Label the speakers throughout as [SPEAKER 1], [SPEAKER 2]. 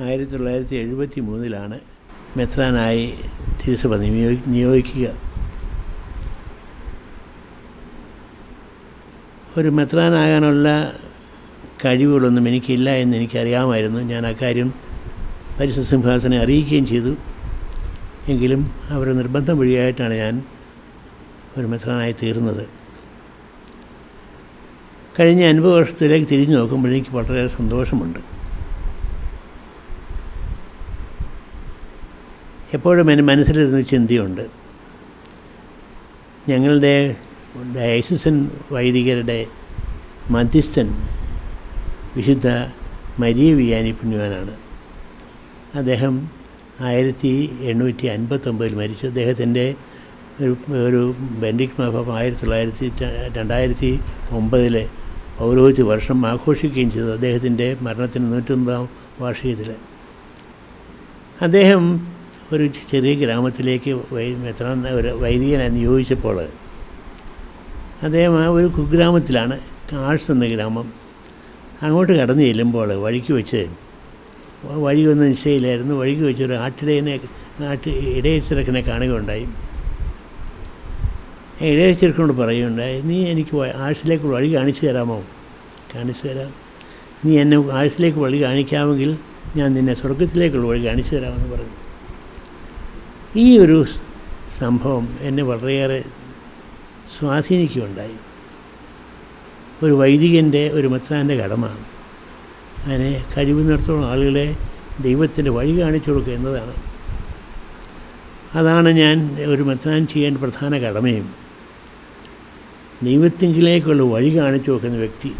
[SPEAKER 1] ആയിരത്തി തൊള്ളായിരത്തി എഴുപത്തി മൂന്നിലാണ് മെത്രാനായി തിരുസഭ നിയോഗി നിയോഗിക്കുക. ഒരു മെത്രാനാകാനുള്ള കഴിവുകളൊന്നും എനിക്കില്ല എന്ന് എനിക്കറിയാമായിരുന്നു. ഞാൻ അക്കാര്യം പരിശുദ്ധ സിംഹാസനെ അറിയിക്കുകയും ചെയ്തു. എങ്കിലും അവരുടെ നിർബന്ധം വഴിയായിട്ടാണ് ഞാൻ ഒരു മെത്രാനായി തീർന്നത്. കഴിഞ്ഞ അൻപത് വർഷത്തിലേക്ക് തിരിഞ്ഞു നോക്കുമ്പോൾ എനിക്ക് വളരെയേറെ സന്തോഷമുണ്ട്. എപ്പോഴും എന്റെ മനസ്സിലിരുന്ന ചിന്തയുണ്ട്. ഞങ്ങളുടെ ഡയസിസൻ വൈദികരുടെ മധ്യസ്ഥൻ വിശുദ്ധ മരിയ വിയാനി പുണ്യവാനാണ്. അദ്ദേഹം ആയിരത്തി എണ്ണൂറ്റി അൻപത്തൊമ്പതിൽ മരിച്ചു. അദ്ദേഹത്തിന്റെ ഒരു ഒരു ബെൻഡിക് മാഫം ആയിരത്തി തൊള്ളായിരത്തി രണ്ടായിരത്തി ഒമ്പതിലെ പൗരോഹിത്യ വർഷം ആഘോഷിക്കുകയും ചെയ്തു അദ്ദേഹത്തിന്റെ മരണത്തിന് നൂറ്റൊമ്പതാം വാർഷികത്തിൽ. അദ്ദേഹം ഒരു ചെറിയ ഗ്രാമത്തിലേക്ക് വൈ ഒരു വൈദികനെ നിയോഗിച്ചപ്പോൾ അദ്ദേഹം ഒരു കുഗ്രാമത്തിലാണ് കാഴ്സ് എന്ന ഗ്രാമം അങ്ങോട്ട് കടന്നു ചെല്ലുമ്പോൾ വഴിക്ക് വെച്ച് വഴിയൊന്നും നിശ്ചയില്ലായിരുന്നു വഴിക്ക് വെച്ച് ഒരു ആട്ടിടയനെ ആട്ട് ചെറുക്കനെ കാണുകയുണ്ടായി. ഇടയ ചെറുക്കനോട് പറയുകയുണ്ടായി നീ എനിക്ക് ആഴ്സിലേക്ക് വഴി കാണിച്ചു തരാമോ? കാണിച്ചു തരാം. നീ എന്നെ ആഴ്സിലേക്ക് വഴി കാണിക്കാമെങ്കിൽ ഞാൻ നിന്നെ സ്വർഗത്തിലേക്കുള്ള വഴി കാണിച്ചു തരാമെന്ന് പറഞ്ഞു. ഈ ഒരു സംഭവം എന്നെ വളരെയേറെ സ്വാധീനിക്കുകയുണ്ടായി. ഒരു വൈദികന്റെ ഒരു മെത്രാന്റെ കടമ അതിനെ കഴിവുന്നിടത്തോളം ആളുകളെ ദൈവത്തിന്റെ വഴി കാണിച്ചു കൊടുക്കുക എന്നതാണ്. അതാണ് ഞാൻ ഒരു മെത്രാൻ ചെയ്യേണ്ട പ്രധാന കടമയും. ദൈവത്തിങ്കിലേക്കുള്ള വഴി കാണിച്ചു കൊടുക്കുന്ന വ്യക്തി.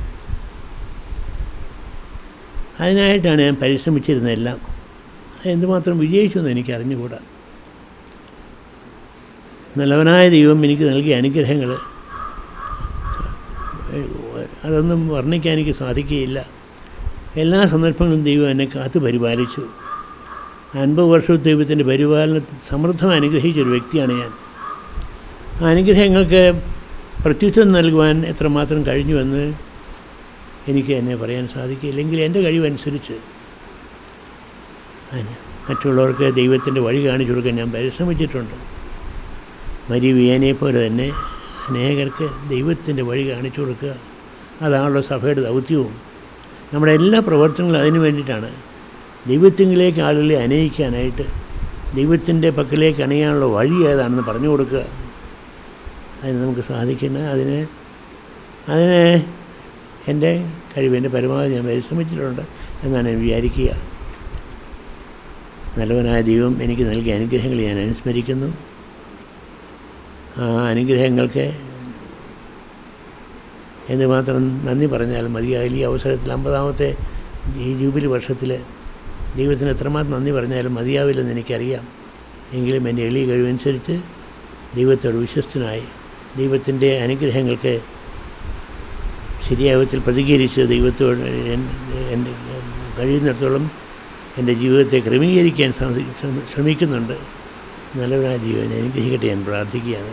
[SPEAKER 1] അതിനായിട്ടാണ് ഞാൻ പരിശ്രമിച്ചിരുന്നതെല്ലാം. എന്തുമാത്രം വിജയിച്ചു എന്ന് എനിക്ക് നല്ലവനായ ദൈവം എനിക്ക് നൽകിയ അനുഗ്രഹങ്ങൾ. അതൊന്നും വർണിക്കാൻ എനിക്ക് സാധിക്കുകയില്ല. എല്ലാ സന്ദർഭങ്ങളിലും ദൈവം എന്നെ കാത്തു പരിപാലിച്ചു. അൻപത് വർഷവും ദൈവത്തിന്റെ പരിപാലനം സമൃദ്ധമായി അനുഗ്രഹിച്ചൊരു വ്യക്തിയാണ് ഞാൻ. ആ അനുഗ്രഹങ്ങൾക്ക് പ്രത്യുത്തരം നൽകുവാൻ എത്രമാത്രം കഴിഞ്ഞുവെന്ന് എനിക്ക് എന്നെ പറയാൻ സാധിക്കില്ലെങ്കിൽ എന്റെ കഴിവനുസരിച്ച് മറ്റുള്ളവർക്ക് ദൈവത്തിന്റെ വഴി കാണിച്ചു കൊടുക്കാൻ ഞാൻ പരിശ്രമിച്ചിട്ടുണ്ട്. മരി വിയാനെ പോലെ തന്നെ അനേകർക്ക് ദൈവത്തിന്റെ വഴി കാണിച്ചു കൊടുക്കുക. അതാണല്ലോ സഭയുടെ ദൗത്യവും. നമ്മുടെ എല്ലാ പ്രവർത്തനങ്ങളും അതിനു വേണ്ടിയിട്ടാണ്. ദൈവത്തിങ്കിലേക്ക് ആളുകളെ അനയിക്കാനായിട്ട് ദൈവത്തിന്റെ പക്കലേക്ക് അണയാനുള്ള വഴി ഏതാണെന്ന് പറഞ്ഞു കൊടുക്കുക. അതിന് നമുക്ക് സാധിക്കുന്ന അതിന് അതിന് എന്റെ കഴിവിന്റെ പരമാവധി ഞാൻ പരിശ്രമിച്ചിട്ടുണ്ട് എന്നാണ് ഞാൻ വിചാരിക്കുക. നല്ലവനായ ദൈവം എനിക്ക് നൽകിയ അനുഗ്രഹങ്ങൾ ഞാൻ അനുസ്മരിക്കുന്നു. അനുഗ്രഹങ്ങൾക്ക് എന്തുമാത്രം നന്ദി പറഞ്ഞാൽ മതിയായാലും ഈ അവസരത്തിൽ അമ്പതാമത്തെ ഈ ജൂബിലി വർഷത്തിൽ ദൈവത്തിന് എത്രമാത്രം നന്ദി പറഞ്ഞാലും മതിയാവില്ലെന്ന് എനിക്കറിയാം. എങ്കിലും എന്റെ എളി കഴിവനുസരിച്ച് ദൈവത്തോട് വിശ്വസ്തനായി ദൈവത്തിന്റെ അനുഗ്രഹങ്ങൾക്ക് ശരിയായ വിധത്തിൽ പ്രതികരിച്ച് ദൈവത്തോട് എന്റെ കഴിയുന്നിടത്തോളം എന്റെ ജീവിതത്തെ ക്രമീകരിക്കാൻ ശ്രമിക്കുന്നുണ്ട്. നല്ലവനായ ജീവനെ അനുഗ്രഹിക്കട്ടെ ഞാൻ പ്രാർത്ഥിക്കുകയാണ്.